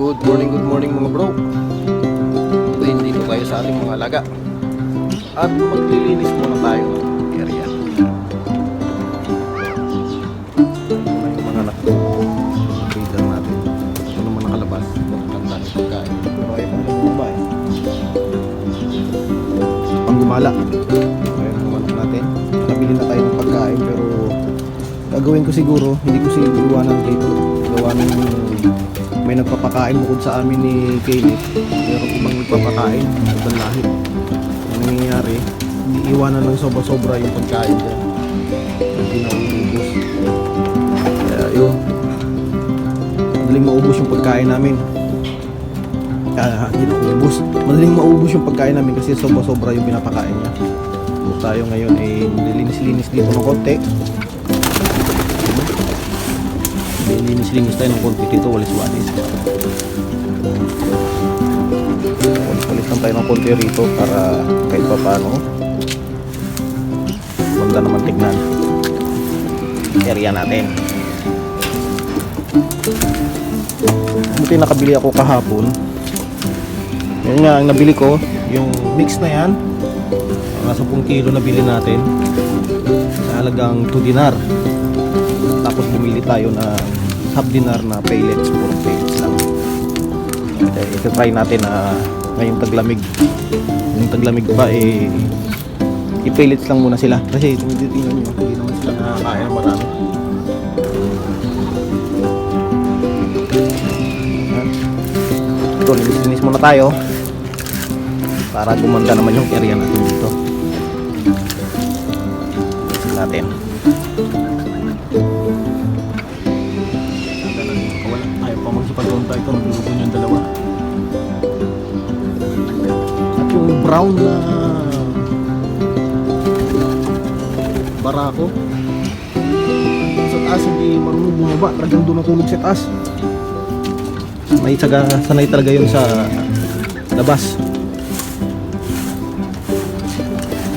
Good morning, good morning mga bro. Today, dito tayo sa ating mga alaga. At maglilinis muna tayo ng area. Na yung mga anak ko. Breeder natin. Ito naman nakalabas. Magkanda ng pagkain. Pero ayaw mo lang babae. Pang gumala. Ayun ang anak natin. Nakabili na tayo ng pagkain pero gagawin ko siguro, hindi ko siguro iwanan dito. Gawa ng may nagpapakain bukod sa amin ni Kenneth. Pero ibang nagpapakain, ibang lahi. Ang nangyayari, hindi iwanan ng sobra-sobra yung pagkain dyan. Hindi na uubos. Kaya yun, madaling maubos yung pagkain namin. Kaya hindi na uubos. Madaling maubos yung pagkain namin kasi sobra-sobra yung pinapakain niya. So, tayo ngayon ay nililinis-linis dito ng konti. Nilinis-linis tayo ng konti dito, walis-walis. Walis-walis lang tayo ng konti rito para kahit pa paano. Maganda naman tignan. Area natin. Buti nakabili ako kahapon. Yan nga, ang nabili ko, yung mix na yan. Mga 10 kilo nabili natin. Sa halagang 2 dinar. Tapos bumili tayo na half dinar na pellets, puro pellets lang. Okay, ito try natin na ngayong taglamig. Yung taglamig pa eh i-pellets lang muna sila kasi tinitingnan nyo hindi naman sila nakakain ng marami. Ito, linis-linis muna tayo para gumanda naman yung area natin dito. Natin. Brown na barako, sa taas hindi marunong bumaba, talagang doon natulog sa taas. May saga, sanay talaga yun sa labas.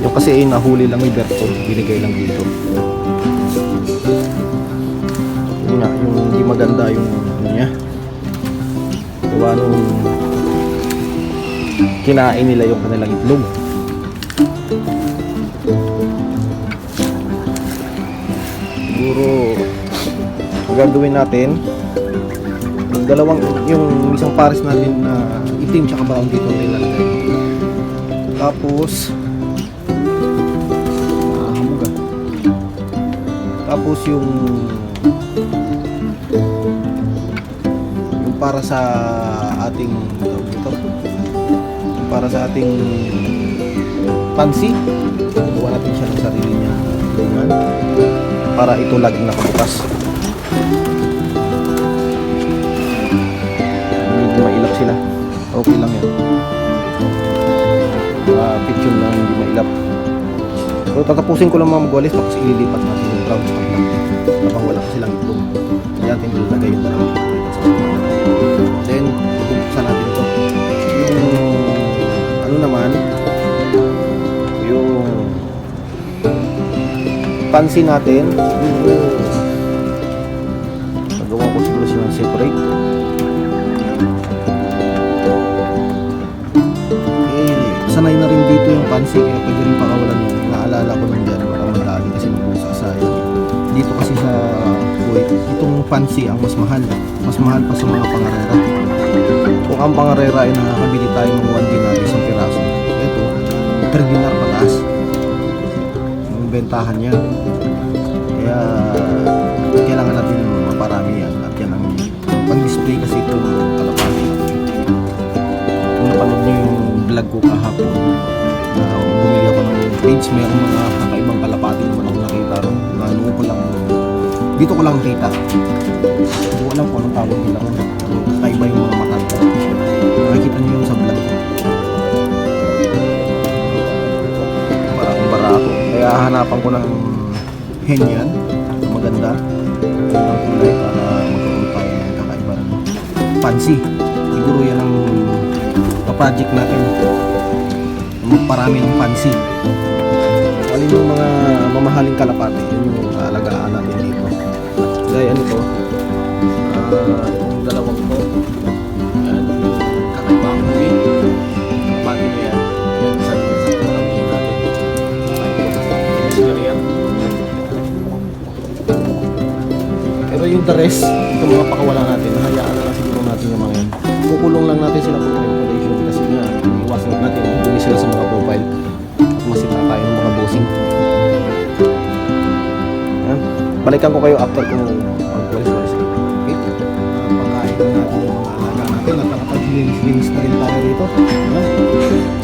Yung kasi eh, nahuli lang ni Berto, binigay lang dito. Yun nga, yung hindi maganda yung ano niya. Gawa nung kinain nila yung kanilang itlog. Siguro gagawin natin yung dalawang yung isang pares natin na itim tsaka brown dito na ilalagay. Tapos hamog ah. Tapos yung yung para sa ating para sa ating pansi gawa natin siya ng sarili niya. Lungan para ito laging nakabukas. Medyo mailap sila. Okay lang yan. Mga picture lang hindi mailap. So tatapusin ko lang mga magwalis tapos ililipat natin yung brown sa kabila habang wala silang itlog. Kaya natin ilagay yung dito sa kabila pansin natin. Nagawa ko siguro silang separate. Eh sanay na rin dito yung pansi kaya pwede rin pakawalan yun naalala ko lang dyan baka madali kasi magbusa sa dito kasi sa Kuwait itong pansi ang mas mahal. Mas mahal pa sa mga pangarera. Kung ang pangarera ay nakakabili tayo ng 1 dinar isang piraso ito per dinar pataas. Ang bentahan niya kahapon na bumili ako ng page mayroong mga kakaibang kalapati naman ako nakita na ano ko lang dito ko lang nakita hindi ko alam kung anong tawag nila kakaiba yung mga matanda nakikita niyo yun sa vlog ko. Barakong barako. Kaya hanapan ko ng hen yan. Na maganda ang kulay para magkaroon tayo ng kakaiba pansi siguro yan ang project natin parami ng pansin. So, ayun yung mga mamahaling kalapate. Yun yung alagaan namin dito. Dahil ano to, uh, yung dalawang to, and yung kakaibang wing, kapatid mo yan. Yan, isa rin. Ano Pero yung the rest, ito mga pakawala natin, nahayaan na lang siguro natin yung mga yan. Kukulong lang natin sila kung manipulation kasi nga, iwasan natin sila sa mga profile. At masita kayo ng mga bossing. Yan. Balikan ko kayo after ko mag-walis-walis. Okay. Pagkain natin yung mga alaga natin at nakapag-linis-linis na rin tayo dito. Yan.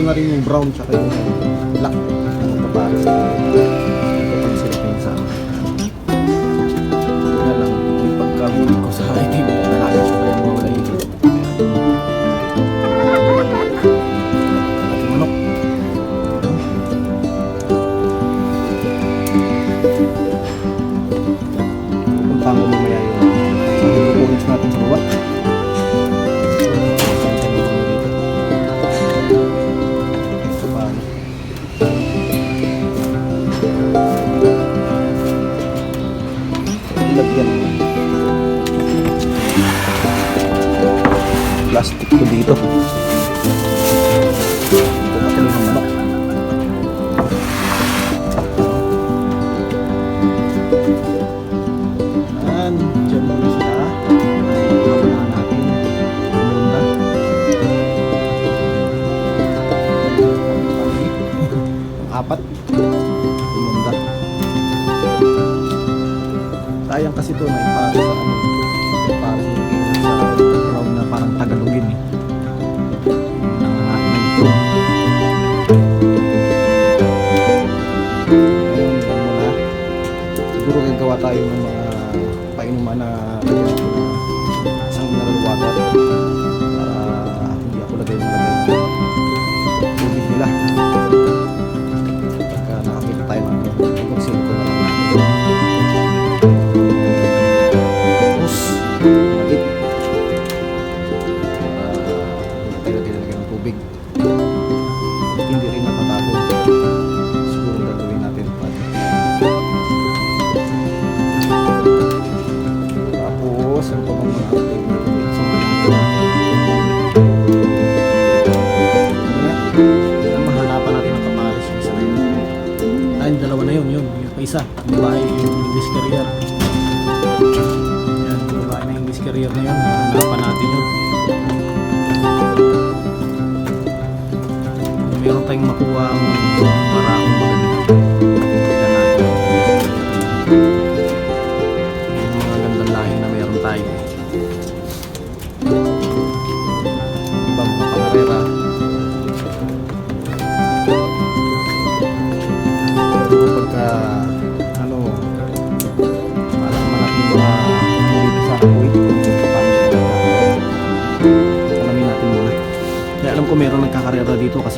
ko na rin yung brown tsaka yung black. Ang papalas. बुद्धि तो 是啊你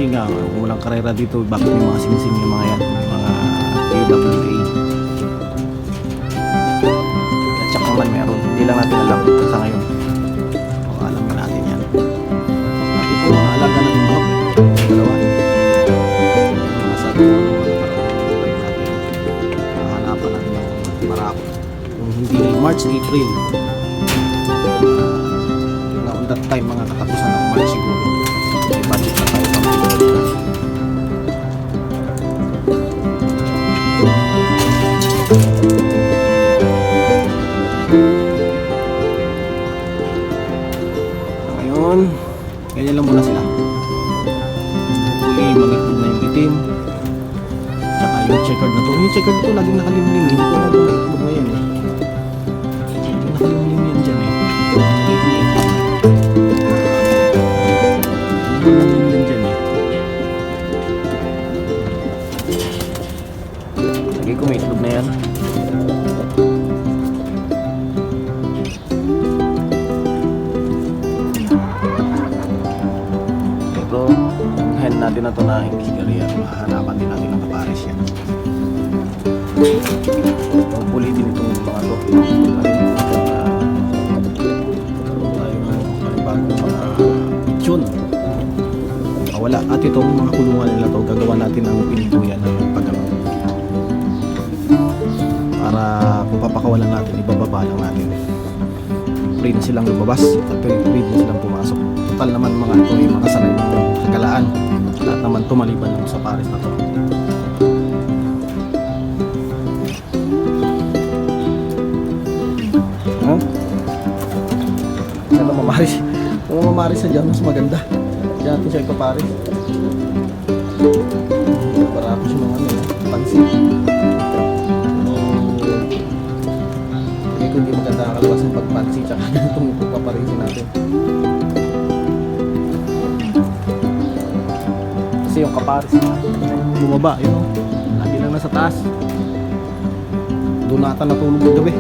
singa. Walang karera dito. Bakit may mga sinising yung mga yan? Mga AWA. Natsak naman meron. Hindi lang natin alam sa ngayon. Baka alam natin yan. Bakit po mga alaga ng bahok? Dalawa. Masabi ko. Hanapan natin ng marako. Kung hindi March, April. puti, magiging na yung itim. Tsaka yung checkered na to. Yung checkered to laging nakalimlim. Hindi ko alam kung ano naikot ngayon eh. Nakalimlim yan dyan eh. Nakalimlim yan dyan eh. Sige, na yan. To na English career, mahanapan din natin ng kapares yan. Ulitin itong mga to. Tune. Wala. At itong mga kulungan nila to, gagawa natin ng pinituyan ng pagano. Para kung papakawalan natin, ibababa lang natin. Free na silang lumabas at free na silang pumasok. Total naman mga ito yung mga sanay ng kagalaan. Lahat naman tumaliban lang sa Paris na to. Ha? Sana mamaris. Kung mamaris sa dyan, mas maganda. Diyan natin siya ipaparis. Marami siya mga ano, pansin. Hindi ko hindi maganda kakalabas ng pagpansi tsaka ganitong ipapaparisin natin. Kasi yung kaparis na bumaba, yun. Lagi lang nasa taas. Doon nata natulog ng gabi.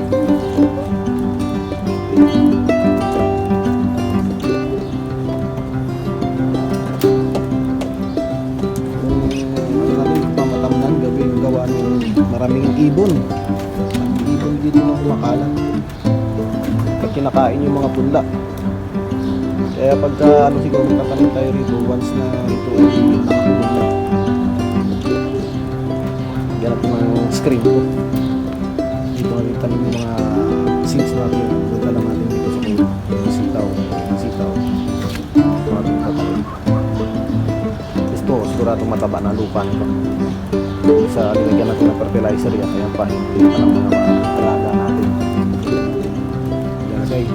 Maraming ibon. Maraming ibon dito na kumakalat. Pag kinakain yung mga punla. Kaya pagka ano siguro magkatanim tayo rito once na ito ay mataba na lupa nito. Sa nilagyan natin ng fertilizer yan. Kaya pa, hindi pa ng mga alaga natin. Yan guys.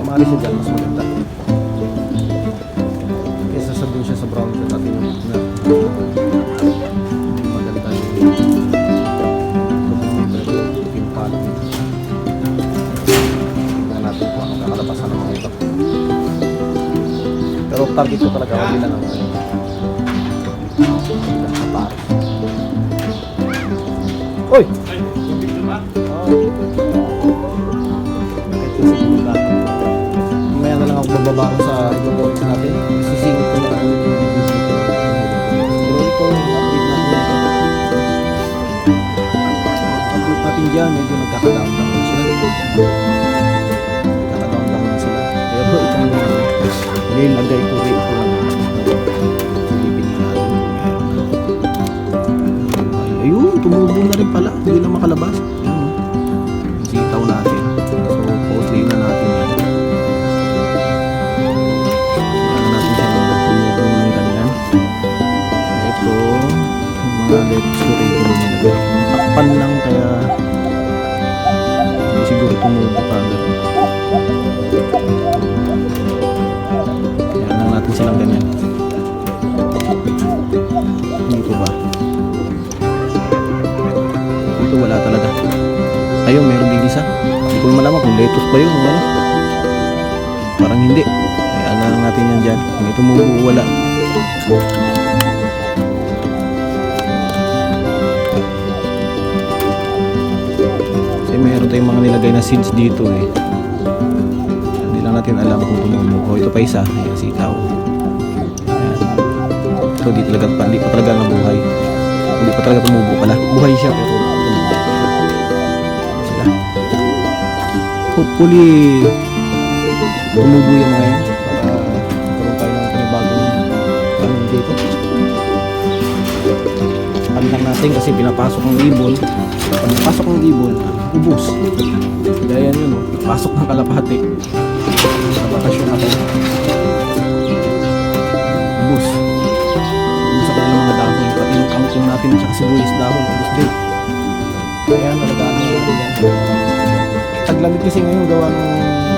Mamari siya dyan, mas Ko talaga, wali lang. Sa pare. Uy! Mamaya na lang ako bababa sa boys natin. Sisingit ko na lang yung video dito. Pero ito, update natin ito. Update natin dyan, medyo nagkaka-down down na sila. Nagkaka-down nilagay ko rin ito lang. Na ayun, tumubo na rin pala. Hindi na makalabas. Sitaw natin. So, na natin yan. Kailangan natin tumubo ng mga lettuce ko rin ito nilagay. Takpan lang kaya hindi siguro tumubo ka agad. Kailangan natin silang ganyan. Dito ba? Dito wala talaga. Ayun, meron din isa. Hindi ko malaman kung lettuce ba yun ano. Parang hindi. Kaya na natin yan dyan. Kung ito tumubo o wala. Kasi meron tayong mga nilagay na seeds dito eh. Natin alam kung tumubo. O ito pa isa. Ayan, sitaw. Ayan. Ito di talaga. Hindi pa talaga nabuhay. Hindi pa talaga tumubo pala. Buhay siya pero. Sila. Hopefully tumubo yung mga yan magkaroon tayo ng panibagong tanim dito. Lang natin kasi pinapasok ng ibon. Pag napasok ng ibon, ubos. Gaya yun, pasok ng kalapati. Sa bakasyon ako. Ubos sa kanilang mga dahon. Pati yung kangkong natin at saka sibuyas dahon. Ubos din. Kaya nalagaan na natin yan. Taglamig kasi ngayon gawa ng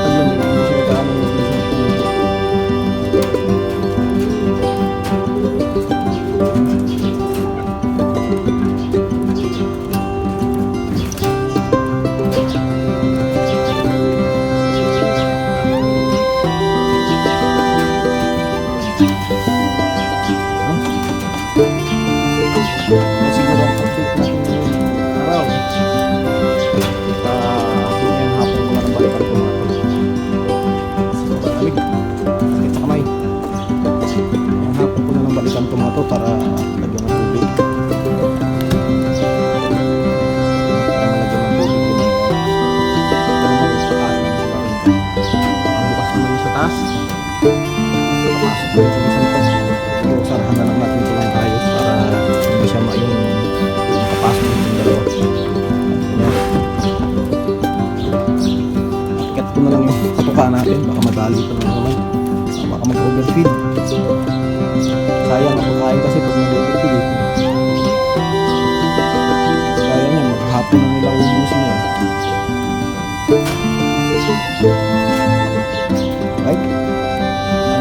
barangay. Ang bukas naman yung sa taas. Papasok na yung isang to. Pero sarahan na lang natin ito ng ayos para hindi siya ma- yung makapasok yung dalawa. Ikat ko na lang yung natin. Baka madali pa na naman. Baka mag-overfeed. Sayang ang pagkain kasi pag mag-overfeed eh. Kaya niya, maghapon na nila ubusin yan. Right?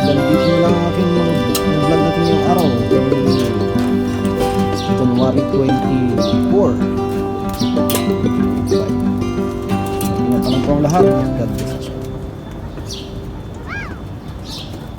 Hanggang dito na lang ang aking vlog natin yung araw. January 24. Bye. Ingat pa lang po ang lahat. God bless.